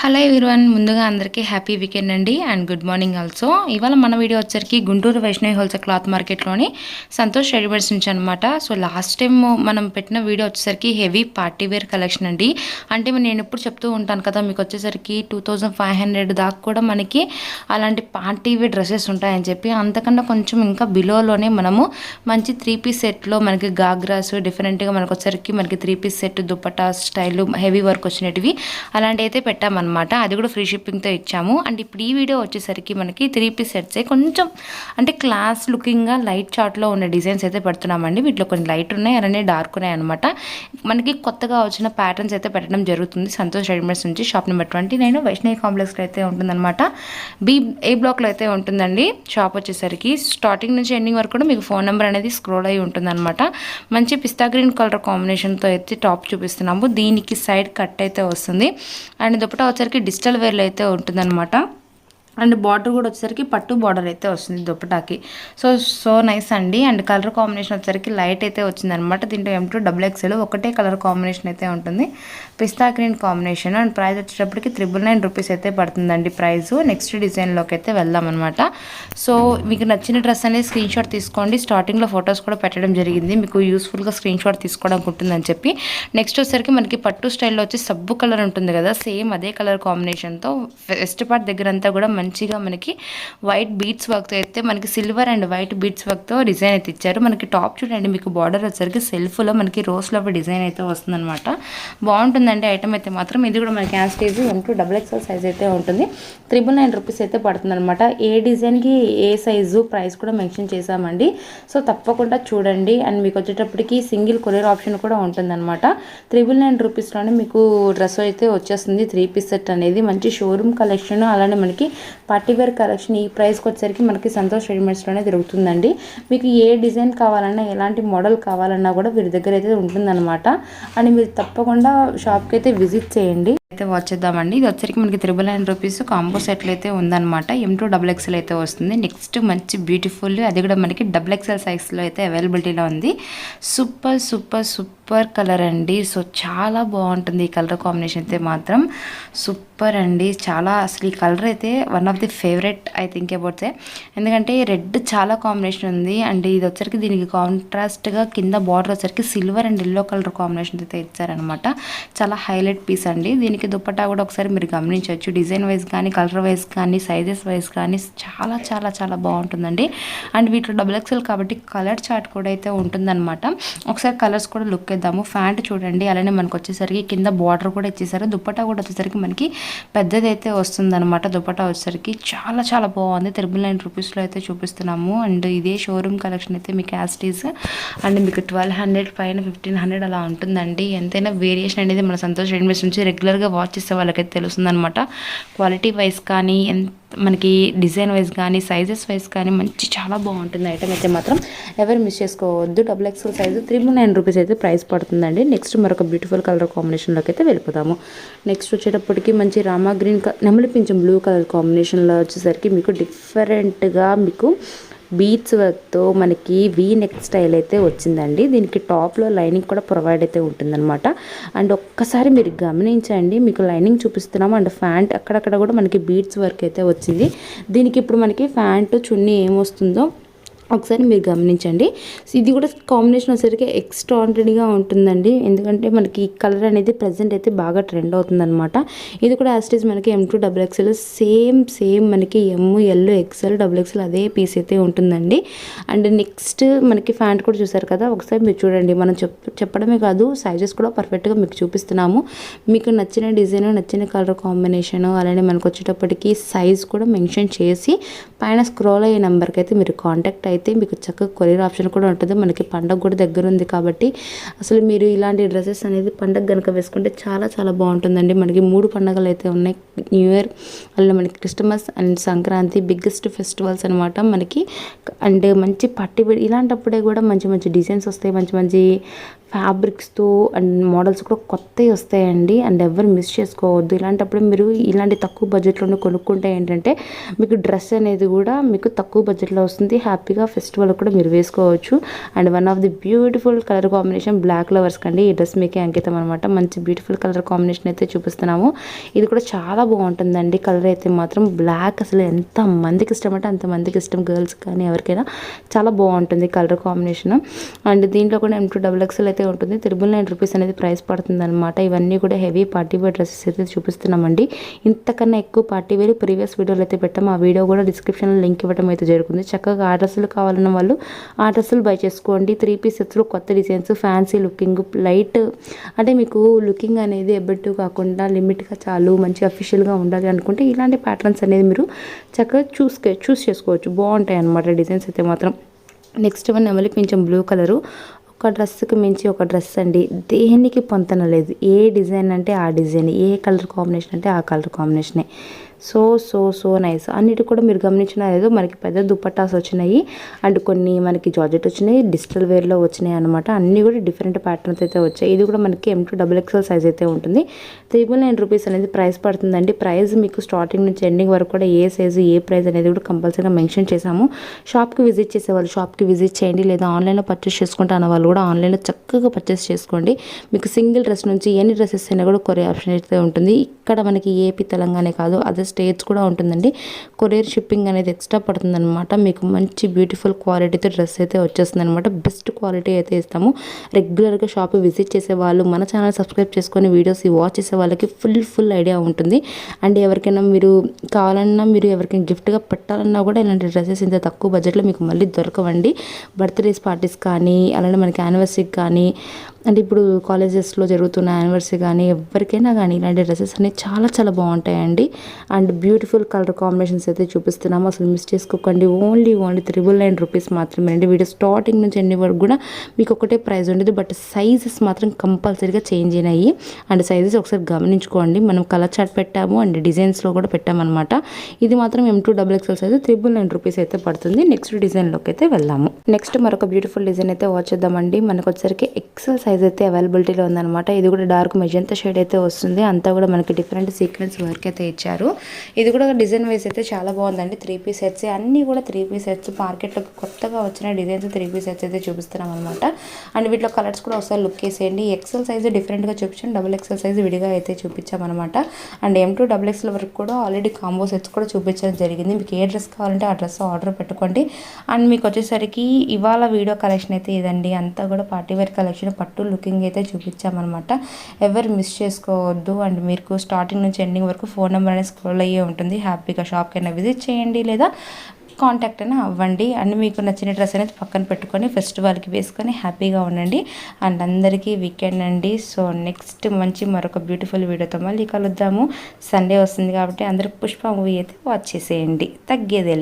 Hello everyone ముందుగా అందరికీ happy weekend అండి అండ్ గుడ్ మార్నింగ్ ఆల్సో. ఇవాళ మన వీడియో వచ్చరికి గుంటూరు వైష్ణవి హోల్సేల్ క్లాత్ మార్కెట్లోని సంతోష్ రెడీమేడ్స్ నుంచి అనమాట సో లాస్ట్ టైం మనం పెట్టిన వీడియో వచ్చేసరికి హెవీ పార్టీ వేర్ కలెక్షన్ అండి. అంటే నేను ఎప్పుడు చెప్తూ ఉంటాను కదా మీకు వచ్చేసరికి టూ థౌజండ్ ఫైవ్ హండ్రెడ్ దాకా కూడా మనకి అలాంటి పార్టీ వేర్ డ్రెస్సెస్ ఉంటాయని చెప్పి అంతకన్నా కొంచెం ఇంకా బిలోలోనే మనము మంచి త్రీ పీస్ సెట్లో మనకి గాగ్రాస్ డిఫరెంట్గా మనకు వచ్చేసరికి మనకి three piece set dupatta style heavy work వచ్చినటివి అలాంటి అయితే పెట్టామన్నమాట. అనమాట అది కూడా ఫ్రీ షిప్పింగ్తో ఇచ్చాము. అండ్ ఇప్పుడు ఈ వీడియో వచ్చేసరికి మనకి త్రీ పీస్ సెట్సే కొంచెం అంటే క్లాస్ లుకింగ్గా లైట్ చార్ట్లో ఉన్న డిజైన్స్ అయితే పెడుతున్నామండి. వీటిలో కొన్ని లైట్ ఉన్నాయి అలానే డార్క్ ఉన్నాయి అనమాట మనకి కొత్తగా వచ్చిన ప్యాటర్న్స్ అయితే పెట్టడం జరుగుతుంది. సంతోష్ రెడీమేడ్స్ నుంచి shop number twenty nine Vaishnavi కాంప్లెక్స్లో అయితే ఉంటుందన్నమాట. బి ఏ బ్లాక్లో అయితే ఉంటుందండి. షాప్ వచ్చేసరికి స్టార్టింగ్ నుంచి ఎండింగ్ వరకు కూడా మీకు ఫోన్ నెంబర్ అనేది స్క్రోల్ అయి ఉంటుందన్నమాట. మంచి పిస్తా గ్రీన్ కలర్ కాంబినేషన్తో అయితే టాప్ చూపిస్తున్నాము. దీనికి సైడ్ కట్ అయితే వస్తుంది. అండ్ దుపటా వచ్చరికి డిజిటల్ వేర్లో అయితే ఉంటుందన్నమాట. అండ్ బార్డర్ కూడా వచ్చేసరికి పట్టు బార్డర్ అయితే వస్తుంది దుప్పటాకి. సో సో నైస్ అండి. అండ్ కలర్ కాంబినేషన్ వచ్చేసరికి లైట్ అయితే వచ్చింది అనమాట దీంట్లో ఎం టూ డబుల్ ఎక్స్ఎల్ ఒకటే కలర్ కాంబినేషన్ అయితే ఉంటుంది. Pista green combination. And price వచ్చేటప్పటికి త్రిబుల్ నైన్ రూపీస్ అయితే పడుతుందండి ప్రైస్. నెక్స్ట్ డిజైన్లోకి అయితే వెళ్దాం అనమాట సో మీకు నచ్చిన డ్రెస్ అనేది స్క్రీన్ షాట్ తీసుకోండి. స్టార్టింగ్లో ఫొటోస్ కూడా పెట్టడం జరిగింది. మీకు యూస్ఫుల్గా స్క్రీన్ షాట్ తీసుకోవడానికి ఉంటుందని చెప్పి. నెక్స్ట్ వచ్చేసరికి మనకి పట్టు స్టైల్లో వచ్చి సబ్బు కలర్ ఉంటుంది కదా. సేమ్ అదే కలర్ కాంబినేషన్తో వెస్ట్ పార్ట్ దగ్గర అంతా కూడా మంచిగా మనకి వైట్ బీట్స్ వర్క్తో అయితే మనకి సిల్వర్ అండ్ వైట్ బీట్స్ వర్క్తో డిజైన్ అయితే ఇచ్చారు. మనకి టాప్ చూడండి మీకు బార్డర్ వచ్చేసరికి సెల్ఫ్లో మనకి రోస్ లవ్ డిజైన్ అయితే వస్తుందన్నమాట. బాగుంటుందండి ఐటమ్ అయితే మాత్రం. ఇది కూడా మనకి యాజ్ KG M two double XL size అయితే ఉంటుంది. త్రిబుల్ నైన్ రూపీస్ అయితే పడుతుందన్నమాట. ఏ డిజైన్కి ఏ సైజు ప్రైస్ కూడా మెన్షన్ చేశామండి. సో తప్పకుండా చూడండి. అండ్ మీకు వచ్చేటప్పటికి సింగిల్ కొరియర్ ఆప్షన్ కూడా ఉంటుందన్నమాట. త్రిబుల్ నైన్ రూపీస్లోనే మీకు డ్రెస్ అయితే వచ్చేస్తుంది. త్రీ పీస్ సెట్ అనేది మంచి షోరూమ్ కలెక్షన్ అలానే మనకి పార్టీ వేర్ కలెక్షన్ ఈ ప్రైస్కి వచ్చేసరికి మనకి సంతోష్ రెడీమేడ్స్లోనే దొరుకుతుందండి. మీకు ఏ డిజైన్ కావాలన్నా ఎలాంటి మోడల్ కావాలన్నా కూడా వీరి దగ్గర అయితే ఉంటుందన్నమాట. అని మీరు తప్పకుండా షాప్కి అయితే విజిట్ చేయండి. అయితే వచ్చేద్దామండి ఇది వచ్చరికి మనకి త్రిబుల్ నైన్ రూపీస్ కాంబో సెట్లు అయితే ఉందన్నమాట. ఎం టూ డబుల్ ఎక్స్ఎల్ అయితే వస్తుంది. నెక్స్ట్ మంచి బ్యూటిఫుల్ అది కూడా మనకి డబుల్ ఎక్స్ఎల్ సైజ్లో అయితే అవైలబిలిటీలో ఉంది. సూపర్ సూపర్ సూపర్ కలర్ అండి. సో చాలా బాగుంటుంది ఈ కలర్ కాంబినేషన్ అయితే మాత్రం. సూపర్ అండి. చాలా అసలు ఈ కలర్ అయితే one of the favourite I think about ఎందుకంటే రెడ్ చాలా కాంబినేషన్ ఉంది. అండ్ ఇది వచ్చరికి దీనికి కాంట్రాస్ట్గా కింద బార్డర్ వచ్చరికి silver and yellow colour combination అయితే ఇచ్చారనమాట చాలా హైలైట్ పీస్ అండి. దీనికి దుప్పటా కూడా ఒకసారి మీరు గమనించవచ్చు. డిజైన్ వైజ్ కానీ కలర్ వైజ్ కానీ సైజెస్ వైజ్ కానీ చాలా చాలా చాలా బాగుంటుందండి. అండ్ వీటిలో డబుల్ ఎక్స్ఎల్ కాబట్టి కలర్ చార్ట్ కూడా అయితే ఉంటుందన్నమాట. ఒకసారి కలర్స్ కూడా లుక్ ఇద్దాము ఫ్యాంట్ చూడండి. అలానే మనకు వచ్చేసరికి కింద బార్డర్ కూడా ఇచ్చేసారు. దుప్పటా కూడా వచ్చేసరికి మనకి పెద్దది అయితే వస్తుందన్నమాట. దుప్పటా వచ్చేసరికి చాలా చాలా బాగుంది. త్రిబుల్ నైన్ రూపీస్లో అయితే చూపిస్తున్నాము. అండ్ ఇదే షోరూమ్ కలెక్షన్ అయితే మీకు యాస్టీస్ అండ్ మీకు ట్వెల్వ్ హండ్రెడ్ పైన ఫిఫ్టీన్ హండ్రెడ్ అలా ఉంటుందండి. ఎంతైనా వేరియేషన్ అనేది మన సంతోష్ రెడీమేడ్స్ నుంచి రెగ్యులర్గా వాచ్ చేసే వాళ్ళకైతే తెలుస్తుంది అనమాట క్వాలిటీ వైజ్ కానీ ఎంత మనకి డిజైన్ వైజ్ కానీ సైజెస్ వైజ్ కానీ మంచి చాలా బాగుంటుంది ఐటమ్ అయితే మాత్రం. ఎవరు మిస్ చేసుకోవద్దు. Double XL size three nine rupees అయితే ప్రైస్ పడుతుందండి. నెక్స్ట్ మరొక బ్యూటిఫుల్ కలర్ కాంబినేషన్లోకి అయితే వెళ్ళిపోతాము నెక్స్ట్ వచ్చేటప్పటికి మంచి రామా గ్రీన్ నెమలి పింఛం బ్లూ కలర్ కాంబినేషన్లో వచ్చేసరికి మీకు డిఫరెంట్గా మీకు బీట్స్ వర్క్తో మనకి వీ నెక్ స్టైల్ అయితే వచ్చిందండి. దీనికి టాప్లో లైనింగ్ కూడా ప్రొవైడ్ అయితే ఉంటుందన్నమాట. అండ్ ఒక్కసారి మీరు గమనించండి మీకు లైనింగ్ చూపిస్తున్నాము. అండ్ ఫ్యాంట్ అక్కడక్కడ కూడా మనకి బీట్స్ వర్క్ అయితే వచ్చింది. దీనికి ఇప్పుడు మనకి ఫ్యాంట్ చున్నీ ఏమొస్తుందో ఒకసారి మీరు గమనించండి. ఇది కూడా కాంబినేషన్ వచ్చేసరికి ఎక్స్ట్రాండరీగా ఉంటుందండి. ఎందుకంటే మనకి ఈ కలర్ అనేది ప్రజెంట్ అయితే బాగా ట్రెండ్ అవుతుందన్నమాట. ఇది కూడా యాస్టేజ్ మనకి M two double XL same same మనకి M L XL double XL అదే పీస్ అయితే ఉంటుందండి. అండ్ నెక్స్ట్ మనకి ఫ్యాంట్ కూడా చూసారు కదా ఒకసారి మీరు చూడండి. మనం చెప్పడమే కాదు సైజెస్ కూడా పర్ఫెక్ట్గా మీకు చూపిస్తున్నాము. మీకు నచ్చిన డిజైన్ నచ్చిన కలర్ కాంబినేషన్ అలానే మనకు వచ్చేటప్పటికి సైజ్ కూడా మెన్షన్ చేసి పైన స్క్రోల్ అయ్యే నెంబర్కి అయితే మీరు కాంటాక్ట్ అయితే అయితే మీకు చక్కగా కొరియర్ ఆప్షన్ కూడా ఉంటుంది. మనకి పండగ కూడా దగ్గర ఉంది కాబట్టి అసలు మీరు ఇలాంటి డ్రెస్సెస్ అనేది పండగ కనుక వేసుకుంటే చాలా చాలా బాగుంటుందండి. మనకి మూడు పండగలు అయితే ఉన్నాయి. న్యూ ఇయర్ అలా మనకి Christmas and Sankranti biggest festivals అనమాట మనకి. అండ్ మంచి పట్టి ఇలాంటప్పుడే కూడా మంచి మంచి డిజైన్స్ వస్తాయి. మంచి మంచి ఫ్యాబ్రిక్స్తో అండ్ మోడల్స్ కూడా కొత్తవి వస్తాయండి. అండ్ ఎవరు మిస్ చేసుకోవద్దు. ఇలాంటప్పుడు మీరు ఇలాంటి తక్కువ బడ్జెట్లోనే కొనుక్కుంటే ఏంటంటే మీకు డ్రెస్ అనేది కూడా మీకు తక్కువ బడ్జెట్లో వస్తుంది. హ్యాపీగా ఫెస్టివల్ కూడా మీరు వేసుకోవచ్చు. And one of the beautiful colour combination black lovers కండి ఈ డ్రెస్ మీకే అంకితం అనమాట మంచి బ్యూటిఫుల్ కలర్ కాంబినేషన్ అయితే చూపిస్తున్నాము. ఇది కూడా చాలా బాగుంటుందండి. కలర్ అయితే మాత్రం బ్లాక్ అసలు ఎంత మందికి ఇష్టం అంటే అంత మందికి ఇష్టం. గర్ల్స్ కానీ ఎవరికైనా చాలా బాగుంటుంది కలర్ కాంబినేషన్. అండ్ దీంట్లో కూడా ఎం టూ డబుల్ ఎక్స్ఎల్ అయితే ఉంటుంది త్రిబుల్ నైన్ రూపీస్ అనేది ప్రైస్ పడుతుంది అనమాట ఇవన్నీ కూడా హెవీ పార్టీ వేర్ డ్రెస్సెస్ అయితే చూపిస్తున్నామండి. ఇంతకన్నా ఎక్కువ పార్టీ వేర్ ప్రీవియస్ వీడియోలు అయితే పెట్టాము ఆ వీడియో కూడా డిస్క్రిప్షన్లో లింక్ ఇవ్వడం అయితే జరుగుతుంది. చక్కగా ఆ డ్రెస్సులు కావాలన్న వాళ్ళు ఆ డ్రెస్సులు బై చేసుకోండి. త్రీ పీస్ సెట్స్లో కొత్త డిజైన్స్ ఫ్యాన్సీ లుకింగ్ లైట్ అంటే మీకు లుకింగ్ అనేది ఎబ్బెట్టు కాకుండా లిమిట్గా చాలు మంచి అఫీషియల్గా ఉండాలి అనుకుంటే ఇలాంటి ప్యాటర్న్స్ అనేది మీరు చక్కగా చూసుకో చూస్ చేసుకోవచ్చు. బాగుంటాయి అన్నమాట డిజైన్స్ అయితే మాత్రం. నెక్స్ట్ వన్ నెమలి కొంచెం బ్లూ కలరు. ఒక డ్రెస్సుకి మించి ఒక డ్రెస్ అండి. దేనికి పొంతన లేదు. ఏ డిజైన్ అంటే ఆ డిజైన్. ఏ కలర్ కాంబినేషన్ అంటే ఆ colour కాంబినేషనే. So so so nice. అన్నిటి కూడా మీరు గమనించిన ఏదో మనకి పెద్ద దుప్పటాస్ వచ్చినాయి. అండ్ కొన్ని మనకి జార్జెట్ వచ్చినాయి డిజిటల్ వేర్లో వచ్చినాయి అనమాట అన్నీ కూడా డిఫరెంట్ ప్యాటర్న్స్ అయితే వచ్చాయి. ఇది కూడా మనకి M two double XL size అయితే ఉంటుంది. త్రిబుల్ నైన్ రూపీస్ అనేది ప్రైస్ పడుతుందండి. ప్రైస్ మీకు స్టార్టింగ్ నుంచి ఎండింగ్ వరకు కూడా ఏ సైజు ఏ ప్రైస్ అనేది కూడా కంపల్సరీగా మెన్షన్ చేసాము షాప్కి విజిట్ చేసే వాళ్ళు షాప్కి విజిట్ చేయండి. లేదా ఆన్లైన్లో పర్చేస్ చేసుకుంటా అన్న వాళ్ళు కూడా ఆన్లైన్లో చక్కగా పర్చేస్ చేసుకోండి. మీకు సింగిల్ డ్రెస్ నుంచి ఎన్ని డ్రెస్సెస్ అయినా కూడా కొరే ఆప్షన్ అయితే ఉంటుంది. ఇక్కడ మనకి ఏపీ తెలంగాణ కాదు అదర్ స్టేట్స్ కూడా ఉంటుందండి. కొరియర్ షిప్పింగ్ అనేది ఎక్స్ట్రా పడుతుందనమాట మీకు మంచి బ్యూటిఫుల్ క్వాలిటీతో డ్రెస్ అయితే వచ్చేస్తుంది అనమాట బెస్ట్ క్వాలిటీ అయితే ఇస్తాము. రెగ్యులర్గా షాప్ విజిట్ చేసే వాళ్ళు మన ఛానల్ సబ్స్క్రైబ్ చేసుకొని వీడియోస్ వాచ్ చేసే వాళ్ళకి ఫుల్ ఫుల్ ఐడియా ఉంటుంది. అండ్ ఎవరికైనా మీరు కావాలన్నా మీరు ఎవరికైనా గిఫ్ట్గా పెట్టాలన్నా కూడా ఇలాంటి డ్రెస్సెస్ ఇంత తక్కువ బడ్జెట్లో మీకు మళ్ళీ దొరకవండి. బర్త్డేస్ పార్టీస్ కానీ అలానే మనకి యానివర్సరీకి కానీ అంటే ఇప్పుడు కాలేజెస్లో జరుగుతున్న యానివర్సరీ కానీ ఎవరికైనా కానీ ఇలాంటి డ్రెస్సెస్ అనేవి చాలా చాలా బాగుంటాయండి. అండ్ బ్యూటిఫుల్ కలర్ కాంబినేషన్స్ అయితే చూపిస్తున్నాము. అసలు మిస్ చేసుకోకండి. Only only triple nine rupees మాత్రమే అండి. వీడియో స్టార్టింగ్ నుంచి ఎన్ని వరకు కూడా మీకు ఒకటే ప్రైస్ ఉండేది. బట్ సైజెస్ మాత్రం కంపల్సరీగా చేంజ్ అయినాయి. అండ్ సైజెస్ ఒకసారి గమనించుకోండి. మనం కలర్ చార్ట్ పెట్టాము అండ్ డిజైన్స్లో కూడా పెట్టామన్నమాట. ఇది మాత్రం M two double XL size triple nine rupees అయితే పడుతుంది. నెక్స్ట్ డిజైన్లోకి అయితే వెళ్దాము. నెక్స్ట్ మరొక బ్యూటిఫుల్ డిజైన్ అయితే వాచ్ చేద్దామండి. మనకు వచ్చరికి ఎక్సెల్ సైజ్ అయితే అవైలబిలిటీలో ఉందనమాట ఇది కూడా డార్క్ మెజంతా షేడ్ అయితే వస్తుంది. అంతా కూడా మనకి డిఫరెంట్ సీక్వెన్స్ వర్క్ అయితే ఇచ్చారు. ఇది కూడా డిజైన్ వైజ్ అయితే చాలా బాగుందండి. త్రీ పీస్ సెట్స్ అన్నీ కూడా త్రీ పీస్ సెట్స్ మార్కెట్లో కొత్తగా వచ్చిన డిజైన్స్ త్రీ పీస్ సెట్స్ అయితే చూపిస్తున్నాం అనమాట అండ్ వీటిలో కలర్స్ కూడా ఒకసారి లుక్ వేసేయండి ఎక్సెల్ సైజ్ డిఫరెంట్గా చూపించాం. డబుల్ ఎక్సెల్ సైజ్ విడిగా అయితే చూపించామన్నమాట and M two double XL వరకు కూడా ఆల్రెడీ కాంబో సెట్స్ కూడా చూపించడం జరిగింది. మీకు ఏ డ్రెస్ కావాలంటే ఆ డ్రెస్ ఆర్డర్ పెట్టుకోండి. అండ్ మీకు వచ్చేసరికి ఇవాళ వీడియో కలెక్షన్ అయితే ఇదండి. అంతా కూడా పార్టీ వేర్ కలెక్షన్ పట్టు లుకింగ్ అయితే చూపించామన్నమాట. ఎవరు మిస్ చేసుకోవద్దు అండ్ మీకు స్టార్టింగ్ నుంచి ఎండింగ్ వరకు ఫోన్ నెంబర్ అనేది స్క్రోల్ అయ్యే ఉంటుంది. హ్యాపీగా షాప్కైనా విజిట్ చేయండి లేదా కాంటాక్ట్ అయినా అవ్వండి. అండ్ మీకు నచ్చిన డ్రెస్ అనేది పక్కన పెట్టుకొని ఫెస్టివల్కి వేసుకొని హ్యాపీగా ఉండండి. అండ్ అందరికీ వీకెండ్ అండి. సో నెక్స్ట్ మంచి మరొక బ్యూటిఫుల్ వీడియోతో మళ్ళీ కలుద్దాము. సండే వస్తుంది కాబట్టి అందరికి పుష్ప మూవీ అయితే వాచ్ చేసేయండి. తగ్గేదేలే.